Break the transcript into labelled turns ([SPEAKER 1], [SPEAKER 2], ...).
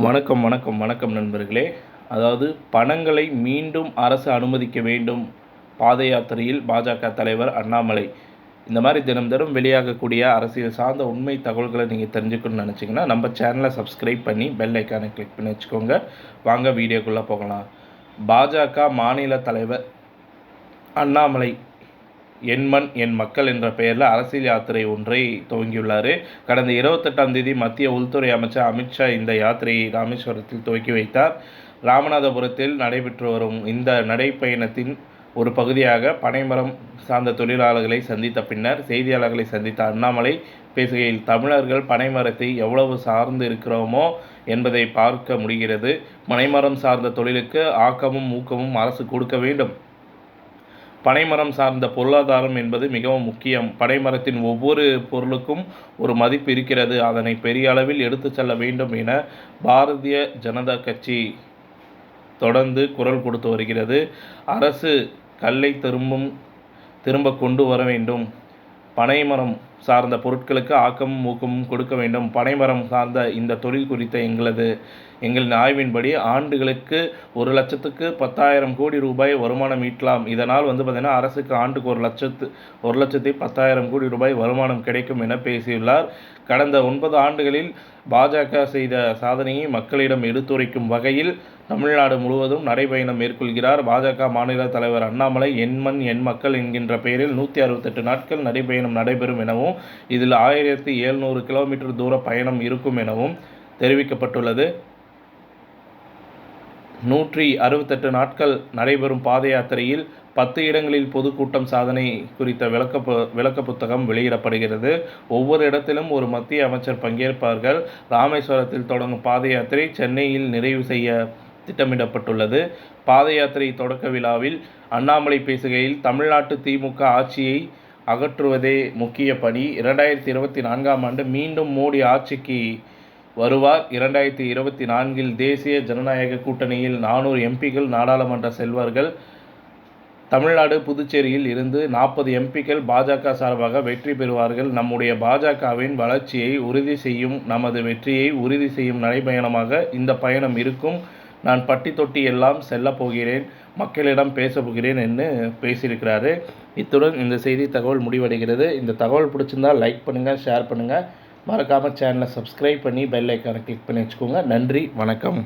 [SPEAKER 1] வணக்கம் வணக்கம் வணக்கம் நண்பர்களே. அதாவது பணங்களை மீண்டும் அரசு அனுமதிக்க வேண்டும். பாத யாத்திரையில் பாஜக தலைவர் அண்ணாமலை. இந்த மாதிரி தினம் தினம் வெளியாகக்கூடிய அரசியல் சார்ந்த உண்மை தகவல்களை நீங்கள் தெரிஞ்சுக்கணும்னு நினச்சிங்கன்னா நம்ம சேனலை சப்ஸ்கிரைப் பண்ணி பெல் ஐக்கானை கிளிக் பண்ணி வச்சுக்கோங்க. வாங்க வீடியோக்குள்ளே போகலாம். பாஜக மாநில தலைவர் அண்ணாமலை என் மண் என் மக்கள் என்ற பெயரில் அரசியல் யாத்திரை ஒன்றை துவங்கியுள்ளார். கடந்த இருபத்தெட்டாம் தேதி மத்திய உள்துறை அமைச்சர் அமித்ஷா இந்த யாத்திரையை ராமேஸ்வரத்தில் துவக்கி வைத்தார். ராமநாதபுரத்தில் நடைபெற்று வரும் இந்த நடைப்பயணத்தின் ஒரு பகுதியாக பனைமரம் சார்ந்த தொழிலாளர்களை சந்தித்த பின்னர் செய்தியாளர்களை சந்தித்த அண்ணாமலை பேசுகையில் தமிழர்கள் பனைமரத்தை எவ்வளவு சார்ந்து இருக்கிறோமோ என்பதை பார்க்க முடிகிறது. பனைமரம் சார்ந்த தொழிலுக்கு ஆக்கமும் ஊக்கமும் அரசு கொடுக்க வேண்டும். பனைமரம் சார்ந்த பொருளாதாரம் என்பது மிகவும் முக்கியம். பனைமரத்தின் ஒவ்வொரு பொருளுக்கும் ஒரு மதிப்பு இருக்கிறது. அதனை பெரிய அளவில் எடுத்து செல்ல வேண்டும் என பாரதிய ஜனதா கட்சி தொடர்ந்து குரல் கொடுத்து வருகிறது. அரசு கல்லை திரும்பும் திரும்ப கொண்டு வர வேண்டும். பனைமரம் சார்ந்த பொருட்களுக்கு ஆக்கமும் ஊக்கமும் கொடுக்க வேண்டும். பனைமரம் சார்ந்த இந்த தொழில் குறித்த எங்களது எங்களின் ஆய்வின்படி ஆண்டுகளுக்கு ஒரு லட்சத்துக்கு பத்தாயிரம் கோடி ரூபாய் வருமானம் ஈட்டலாம். இதனால் வந்து பார்த்திங்கன்னா அரசுக்கு ஆண்டுக்கு ஒரு லட்சத்து ஒரு லட்சத்தி பத்தாயிரம் கோடி ரூபாய் வருமானம் கிடைக்கும் என பேசியுள்ளார். கடந்த ஒன்பது ஆண்டுகளில் பாஜக செய்த சாதனையை மக்களிடம் எடுத்துரைக்கும் வகையில் தமிழ்நாடு முழுவதும் நடைபயணம் மேற்கொள்கிறார் பாஜக மாநில தலைவர் அண்ணாமலை. என் மண் என் மக்கள் என்கின்ற பெயரில் நூற்றி அறுபத்தெட்டு நாட்கள் நடைபயணம் நடைபெறும் எனவும் இதில் ஆயிரத்தி எழுநூறு கிலோமீட்டர் தூர பயணம் இருக்கும் எனவும் தெரிவிக்கப்பட்டுள்ளது. நூற்றி அறுபத்தெட்டு நாட்கள் நடைபெறும் பாத யாத்திரையில் பத்து இடங்களில் பொதுக்கூட்டம் சாதனை குறித்த விளக்க விளக்க புத்தகம் வெளியிடப்படுகிறது. ஒவ்வொரு இடத்திலும் ஒரு மத்திய அமைச்சர் பங்கேற்பார்கள். ராமேஸ்வரத்தில் தொடங்கும் பாத யாத்திரை சென்னையில் நிறைவு செய்ய திட்டமிடப்பட்டுள்ளது. பாத யாத்திரை தொடக்க விழாவில் அண்ணாமலை பேசுகையில் தமிழ்நாட்டு திமுக ஆட்சியை அகற்றுவதே முக்கிய பணி. இரண்டாயிரத்தி இருபத்தி நான்காம் ஆண்டு மீண்டும் மோடி ஆட்சிக்கு வருவார். இரண்டாயிரத்தி இருபத்தி நான்கில் தேசிய ஜனநாயக கூட்டணியில் நானூறு எம்பிக்கள் நாடாளுமன்ற செல்வார்கள் தமிழ்நாடு புதுச்சேரியில் இருந்து நாற்பது எம்பிக்கள் பாஜக சார்பாக வெற்றி பெறுவார்கள். நம்முடைய பாஜகவின் வளர்ச்சியை உறுதி செய்யும் நமது வெற்றியை உறுதி செய்யும் நடைபயணமாக இந்த பயணம் இருக்கும். நான் பட்டி தொட்டி எல்லாம் செல்ல போகிறேன் மக்களிடம் பேச போகிறேன் என்று பேசியிருக்கிறாரு. இத்துடன் இந்த செய்தி தகவல் முடிவடைகிறது. இந்த தகவல் பிடிச்சிருந்தால் லைக் பண்ணுங்கள் ஷேர் பண்ணுங்கள் மறக்காமல் சேனலை சப்ஸ்கிரைப் பண்ணி பெல் ஐக்கானை கிளிக் பண்ணி வச்சுக்கோங்க. நன்றி வணக்கம்.